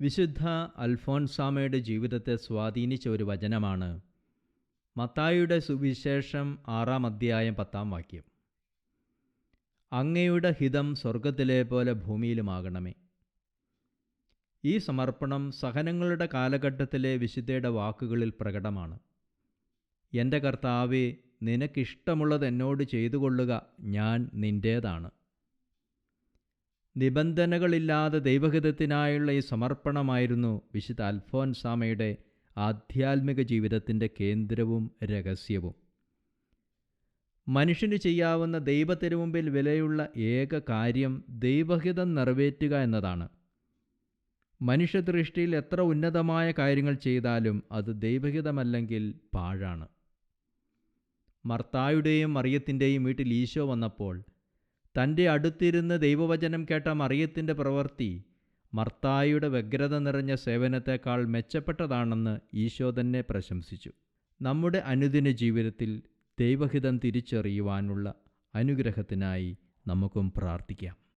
വിശുദ്ധ അൽഫോൻസാമയുടെ ജീവിതത്തെ സ്വാധീനിച്ച ഒരു വചനമാണ്. മത്തായിയുടെ സുവിശേഷം ആറാം അധ്യായം പത്താം വാക്യം. അങ്ങയുടെ ഹിതം സ്വർഗത്തിലെ പോലെ ഭൂമിയിലുമാകണമേ. ഈ സമർപ്പണം സഹനങ്ങളുടെ കാലഘട്ടത്തിലെ വിശുദ്ധയുടെ വാക്കുകളിൽ പ്രകടമാണ്. എന്റെ കർത്താവെ നിനക്കിഷ്ടമുള്ളത് എന്നോട് ചെയ്തു കൊള്ളുക ഞാൻ നിന്റേതാണ് നിബന്ധനകളില്ലാതെ ദൈവഹിതത്തിനായുള്ള ഈ സമർപ്പണമായിരുന്നു വിശുദ്ധ അൽഫോൻസാമയുടെ ആധ്യാത്മിക ജീവിതത്തിന്റെ കേന്ദ്രവും രഹസ്യവും. മനുഷ്യന് ചെയ്യാവുന്ന ദൈവത്തിനു മുമ്പിൽ വിലയുള്ള ഏക കാര്യം ദൈവഹിതം നിറവേറ്റുക എന്നതാണ്. മനുഷ്യദൃഷ്ടിയിൽ എത്ര ഉന്നതമായ കാര്യങ്ങൾ ചെയ്താലും അത് ദൈവഹിതമല്ലെങ്കിൽ പാഴാണ്. മർത്തായുടെയും മറിയത്തിന്റെയും വീട്ടിൽ ഈശോ വന്നപ്പോൾ തന്റെ അടുത്തിരുന്ന് ദൈവവചനം കേട്ട മറിയത്തിന്റെ പ്രവൃത്തി മർത്തായുടെ വ്യഗ്രത നിറഞ്ഞ സേവനത്തെക്കാൾ മെച്ചപ്പെട്ടതാണെന്ന് ഈശോ തന്നെ പ്രശംസിച്ചു. നമ്മുടെ അനുദിന ജീവിതത്തിൽ ദൈവഹിതം തിരിച്ചറിയുവാനുള്ള അനുഗ്രഹത്തിനായി നമുക്കും പ്രാർത്ഥിക്കാം.